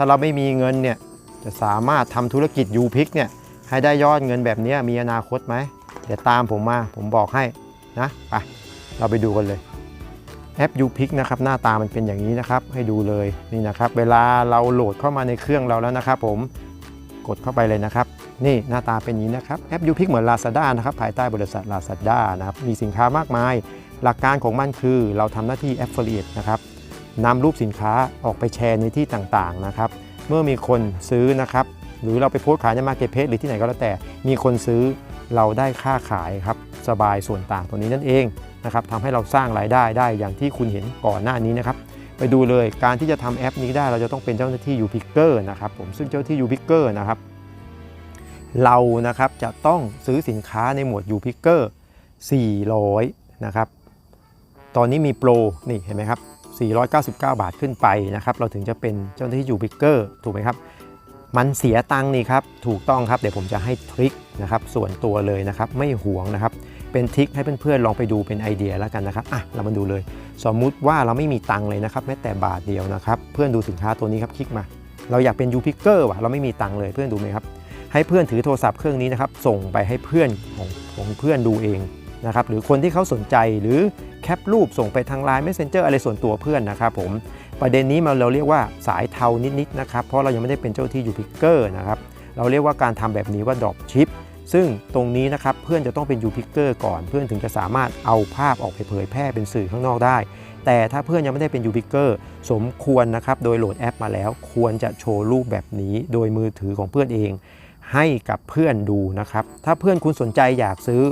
ถ้าเราไม่มีเงินเนี่ยจะสามารถทำธุรกิจยูพิกเนี่ยให้ได้ยอดเงินแบบนี้มีอนาคตไหมเดี๋ยวตามผมมาผมบอกให้นะไปเราไปดูกันเลยแอป u p i c นะครับหน้าตามันเป็นอย่างนี้นะครับ ให้ดูเลยนี่นะครับ เวลาเราโหลดเข้ามาในเครื่องเราแล้วนะครับ ผมกดเข้าไปเลยนะครับ นี่หน้าตาเป็นอย่างนี้นะครับแอป u p i c เหมือน Lazada นะครับภายใต้บริษัท Lazada นะครับมีสินค้ามากมาย หลักการของมันคือเราทำหน้าที่ Affiliate นะครับ นำรูปสินค้าออกไปแชร์ในที่ต่างๆนะครับเมื่อมีคนซื้อนะครับหรือเราไปโพสต์ขายใน Marketplace หรือที่ไหนก็แล้วแต่ มีคนซื้อเราได้ค่าขายครับสบายส่วนต่างตัวนี้นั่นเองนะครับทำให้เราสร้างรายได้ได้อย่างที่คุณเห็นก่อนหน้านี้นะครับไปดูเลยการที่จะทำแอปนี้ได้เราจะต้องเป็นเจ้าหน้าที่ u p i c k e r นะครับผมซึ่งเจ้าหน้าที่ u p i c k e r นะครับเรานะครับจะต้องซื้อสินค้าในหมวด u p i c k e r 400นะครับตอนนี้มีโปรนี่เห็นไหมครับ 499 บาทขึ้นไปนะครับ เราถึงจะเป็นเจ้าหน้าที่ u p i c k e r ถูกไหมครับ มันเสียตังค์นี่ครับ ถูกต้องครับเดี๋ยวผมจะให้ทริคนะครับส่วนตัวเลยนะครับ ไม่หวงนะครับ เป็นทริคให้เพื่อนๆลองไปดูเป็นไอเดียแล้วกันนะครับอะเรามาดูเลย สมมุติว่าเราไม่มีตังค์เลยนะครับแม้แต่บาทเดียวนะครับ เพื่อนดูสินค้าตัวนี้ครับคลิกมา เราอยากเป็น u p i c k e r ว่ะเราไม่มีตังค์เลยเพื่อนดูไหมครับให้เพื่อนถือโทรศัพท์เครื่องนี้นะครับส่งไปให้เพื่อนของของเพื่อนดูเอง นะครับหรือคนที่เขาสนใจหรือแคปรูปส่งไปทาง Line Messenger อะไรส่วนตัวเพื่อนนะครับผมประเด็นนี้มันเราเรียกว่าสายเทานิดๆนะครับเพราะเรายังไม่ได้เป็นเจ้าที่ยูพิกเกอร์นะครับเราเรียกว่าการทำแบบนี้ว่า drop ship ซึ่งตรงนี้นะครับเพื่อนจะต้องเป็นยูพิกเกอร์ก่อนเพื่อนถึงจะสามารถเอาภาพออกไปเผยแพร่เป็นสื่อข้างนอกได้ แต่ถ้าเพื่อนยังไม่ได้เป็นยูพิกเกอร์สมควรนะครับโดยโหลดแอปมาแล้ว ควรจะโชว์รูปแบบนี้โดยมือถือของเพื่อนเอง ให้กับเพื่อนดูนะครับถ้าเพื่อนคุณสนใจอยากซื้อ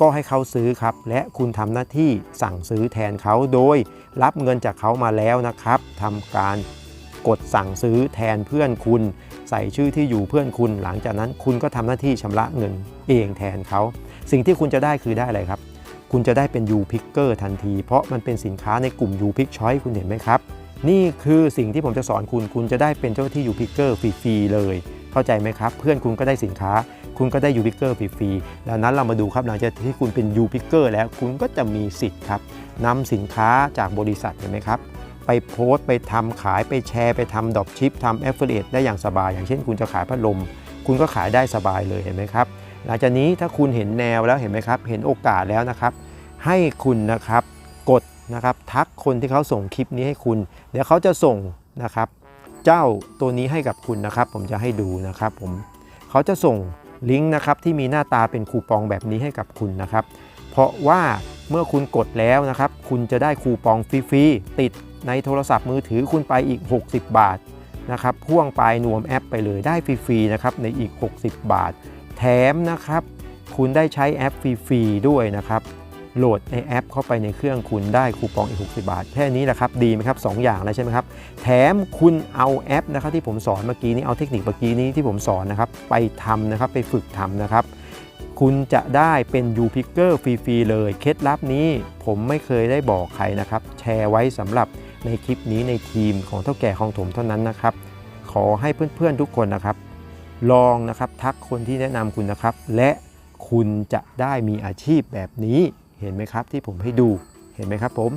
ก็ให้เขาซื้อครับ และคุณทำหน้าที่สั่งซื้อแทนเขาโดย รับเงินจากเขามาแล้วนะครับทำการกดสั่งซื้อแทนเพื่อนคุณ ใส่ชื่อที่อยู่เพื่อนคุณ หลังจากนั้นคุณก็ทำหน้าที่ชำระเงินเองแทนเขา สิ่งที่คุณจะได้คือได้อะไรครับ คุณจะได้เป็น U Picker ทันที เพราะมันเป็นสินค้าในกลุ่ม U Pick Choice คุณเห็นไหมครับ นี่คือสิ่งที่ผมจะสอนคุณ คุณจะได้เป็นเจ้าหน้าที่ U Picker ฟรีๆเลย เข้าใจไหมครับ เพื่อนคุณก็ได้สินค้า คุณก็ได้ U Picker ฟรีๆดังนั้นเรามาดูครับหลังจากที่คุณเป็น U Picker แล้วคุณก็จะมีสิทธิ์ครับนำสินค้าจากบริษัทเห็นไหมครับไปโพสต์ไปทำขายไปแชร์ไปทำดรอปชิปทำ Affiliate ได้อย่างสบาย อย่างเช่นคุณจะขายพัดลม คุณก็ขายได้สบายเลยเห็นไหมครับ หลังจากนี้ถ้าคุณเห็นแนวแล้วเห็นไหมครับ เห็นโอกาสแล้วนะครับ ให้คุณนะครับกดนะครับทักคนที่เขาส่งคลิปนี้ให้คุณ เดี๋ยวเขาจะส่งนะครับ เจ้าตัวนี้ให้กับคุณนะครับ ผมจะให้ดูนะครับผมเขาจะส่ง ลิงก์นะครับที่มีหน้าตาเป็นคูปองแบบนี้ให้กับคุณนะครับ เพราะว่าเมื่อคุณกดแล้วนะครับ คุณจะได้คูปองฟรีๆติดในโทรศัพท์มือถือคุณไปอีก 60 บาทนะครับพ่วงไปนวมแอปไปเลยได้ฟรีๆนะครับในอีก 60 บาท แถมนะครับ คุณได้ใช้แอปฟรีๆด้วยนะครับ โหลดในแอปเข้าไปในเครื่องคุณได้คูปองอีก 60 บาท แค่นี้แหละครับ ดีไหมครับ 2 อย่างแล้วใช่ไหมครับ แถมคุณเอาแอปนะครับที่ผมสอนเมื่อกี้นี้ เอาเทคนิคเมื่อกี้นี้ที่ผมสอนนะครับ ไปทำนะครับ ไปฝึกทำนะครับ คุณจะได้เป็น U Picker ฟรีๆเลย เคล็ดลับนี้ผมไม่เคยได้บอกใครนะครับ แชร์ไว้สำหรับในคลิปนี้ในทีมของเท่าแก่ของถมเท่านั้นนะครับ ขอให้เพื่อนๆทุกคนนะครับ ลองนะครับทักคนที่แนะนำคุณนะครับ และคุณจะได้มีอาชีพแบบนี้ เห็นไหมครับที่ผมให้ดูเห็นไหมครับผม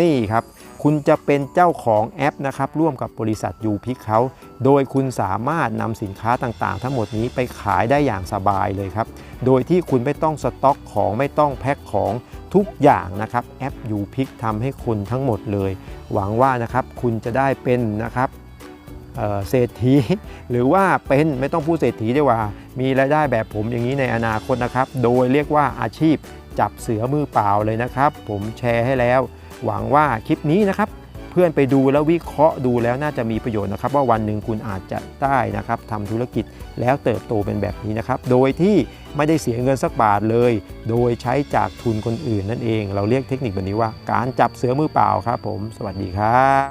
นี่ครับ คุณจะเป็นเจ้าของแอปนะครับ ร่วมกับบริษัทยูพิกเขา โดยคุณสามารถนำสินค้าต่างๆ ทั้งหมดนี้ไปขายได้อย่างสบายเลยครับ โดยที่คุณไม่ต้องสต็อกของไม่ต้องแพ็คของทุกอย่างนะครับ แอปยูพิกทำให้คุณทั้งหมดเลย หวังว่านะครับคุณจะได้เป็นนะครับเเศรษฐี หรือว่าเป็นไม่ต้องพูดเศรษฐีดีกว่า มีรายได้แบบผมอย่างนี้ในอนาคตนะครับ โดยเรียกว่าอาชีพ จับเสือมือเปล่าเลยนะครับ ผมแชร์ให้แล้ว หวังว่าคลิปนี้นะครับ เพื่อนไปดูแล้ววิเคราะห์ดูแล้วน่าจะมีประโยชน์นะครับ ว่าวันหนึ่งคุณอาจจะได้นะครับทำธุรกิจแล้วเติบโตเป็นแบบนี้นะครับ โดยที่ไม่ได้เสียเงินสักบาทเลย โดยใช้จากทุนคนอื่นนั่นเอง เราเรียกเทคนิคแบบนี้ว่า การจับเสือมือเปล่าครับ ผม สวัสดีครับ